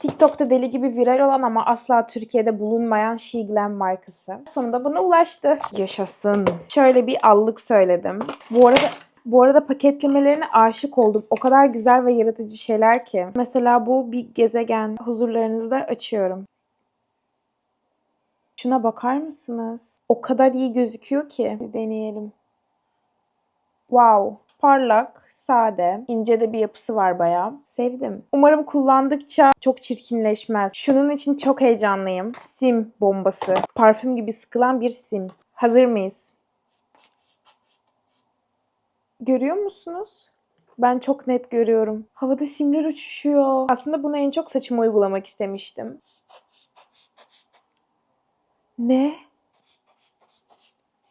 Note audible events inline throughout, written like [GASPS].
TikTok'ta deli gibi viral olan ama asla Türkiye'de bulunmayan She markası. Sonunda buna ulaştı. Yaşasın. Şöyle bir allık söyledim. Bu arada bu arada paketlemelerine aşık oldum. O kadar güzel ve yaratıcı şeyler ki. Mesela bu bir gezegen. Huzurlarınızda açıyorum. Şuna bakar mısınız? O kadar iyi gözüküyor ki. Bir deneyelim. Wow. Parlak, sade, ince de bir yapısı var bayağı. Sevdim. Umarım kullandıkça çok çirkinleşmez. Şunun için çok heyecanlıyım. Sim bombası. Parfüm gibi sıkılan bir sim. Hazır mıyız? Görüyor musunuz? Ben çok net görüyorum. Havada simler uçuşuyor. Aslında bunu en çok saçıma uygulamak istemiştim. Ne?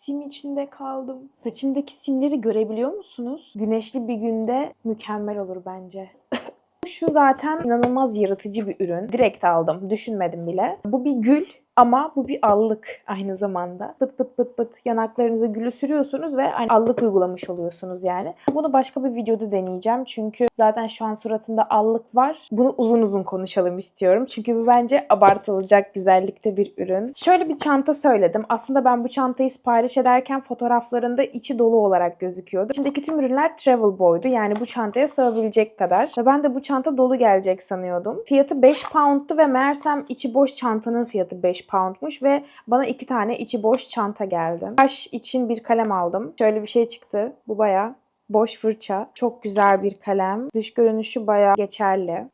Sim içinde kaldım. Saçımdaki simleri görebiliyor musunuz? Güneşli bir günde mükemmel olur bence. [LAUGHS] Şu zaten inanılmaz yaratıcı bir ürün. Direkt aldım. Düşünmedim bile. Bu bir gül ama bu bir allık aynı zamanda. Pıt pıt pıt pıt yanaklarınıza gülü sürüyorsunuz ve aynı allık uygulamış oluyorsunuz yani. Bunu başka bir videoda deneyeceğim. Çünkü zaten şu an suratımda allık var. Bunu uzun uzun konuşalım istiyorum. Çünkü bu bence abartılacak güzellikte bir ürün. Şöyle bir çanta söyledim. Aslında ben bu çantayı sipariş ederken fotoğraflarında içi dolu olarak gözüküyordu. İçindeki tüm ürünler travel boy'du. Yani bu çantaya sığabilecek kadar. Ve ben de bu çanta dolu gelecek sanıyordum. Fiyatı 5 pound'tu ve meğersem içi boş çantanın fiyatı 5 poundmuş ve bana iki tane içi boş çanta geldi. Kaş için bir kalem aldım. Şöyle bir şey çıktı. Bu bayağı boş fırça. Çok güzel bir kalem. Dış görünüşü bayağı geçerli.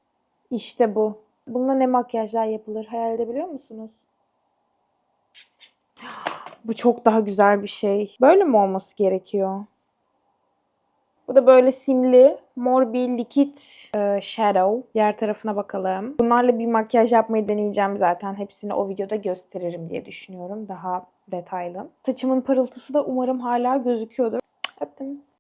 İşte bu. Bununla ne makyajlar yapılır hayal edebiliyor musunuz? [GASPS] Bu çok daha güzel bir şey. Böyle mi olması gerekiyor? Bu da böyle simli, mor bir likit e, shadow. Diğer tarafına bakalım. Bunlarla bir makyaj yapmayı deneyeceğim zaten. Hepsini o videoda gösteririm diye düşünüyorum. Daha detaylı. Saçımın parıltısı da umarım hala gözüküyordur. Öptüm.